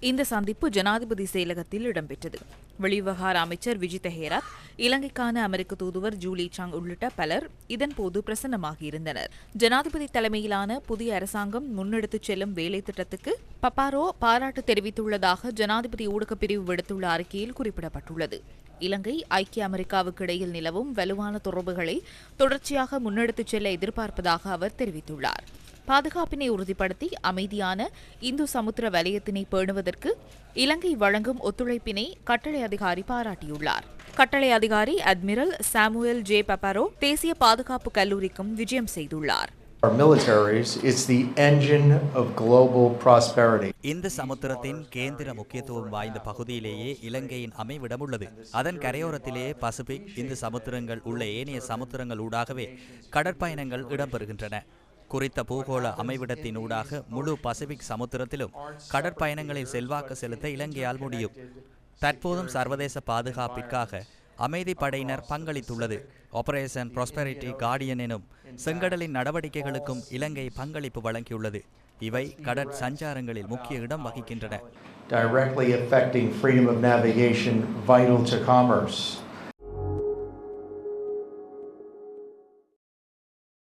இந்த சந்திப்பு ஜனாதிபதி செயலகத்தில் இடம்பெற்றது. வெளிவிவகார அமைச்சர் விஜித் ஹேராத் இலங்கைக்கான அமெரிக்க தூதுவர் ஜூலி சாங் உள்ளிட்ட பலர் இதன்போது பிரசன்னமாகியிருந்தனர் ஜனாதிபதி தலைமையிலான புதிய அரசாங்கம் முன்னெடுத்துச் செல்லும் வேலை திட்டத்துக்கு பப்பாரோ பாராட்டு தெரிவித்துள்ளதாக ஜனாதிபதி ஊடகப் பிரிவு விடுத்துள்ள அறிக்கையில் குறிப்பிடப்பட்டுள்ளது. இலங்கை ஐக்கிய அமெரிக்காவுக்கு இடையில் நிலவும் வலுவான தொடர்புகளை தொடர்ச்சியாக முன்னெடுத்துச் செல்ல எதிர்பார்ப்பதாக அவர் தெரிவித்துள்ளார். பாதுகாப்பினை உறுதிப்படுத்தி அமைதியான இந்து சமுத்திர வலயத்தினை பேணுவதற்கு இலங்கை வழங்கும் ஒத்துழைப்பினை கட்டளை அதிகாரி பாராட்டியுள்ளார். கட்டளை அதிகாரி அட்மிரல் சாமுவேல் ஜே பப்பாரோ தேசிய பாதுகாப்பு கல்லூரிக்கும் விஜயம் செய்துள்ளார். Our militaries, it's the engine of global prosperity. இந்த சமுத்திரத்தின் கேந்திர முக்கியத்துவம் வாய்ந்த பகுதியிலேயே இலங்கையின் அமைவிடம் உள்ளது. அதன் கரையோரத்திலேயே பசிபிக் இந்து சமுத்திரங்கள் உள்ள ஏனைய சமுத்திரங்கள் ஊடாகவே கடற்பயணங்கள் இடம்பெறுகின்றன. குறித்த பூகோள அமைவிடத்தின் ஊடாக முழு பசிபிக் சமுத்திரத்திலும் கடற்பயணங்களில் செல்வாக்கு செலுத்த இலங்கையால் முடியும். தற்போதும் சர்வதேச பாதுகாப்பிற்காக அமைதி படையினர் பங்களித்துள்ளது. ஆபரேஷன் ப்ராஸ்பெரிட்டி கார்டியன் எனும் செங்கடலின் நடவடிக்கைகளுக்கும் இலங்கை பங்களிப்பு வழங்கியுள்ளது. இவை கடற் சஞ்சாரங்களில் முக்கிய இடம் வகிக்கின்றன.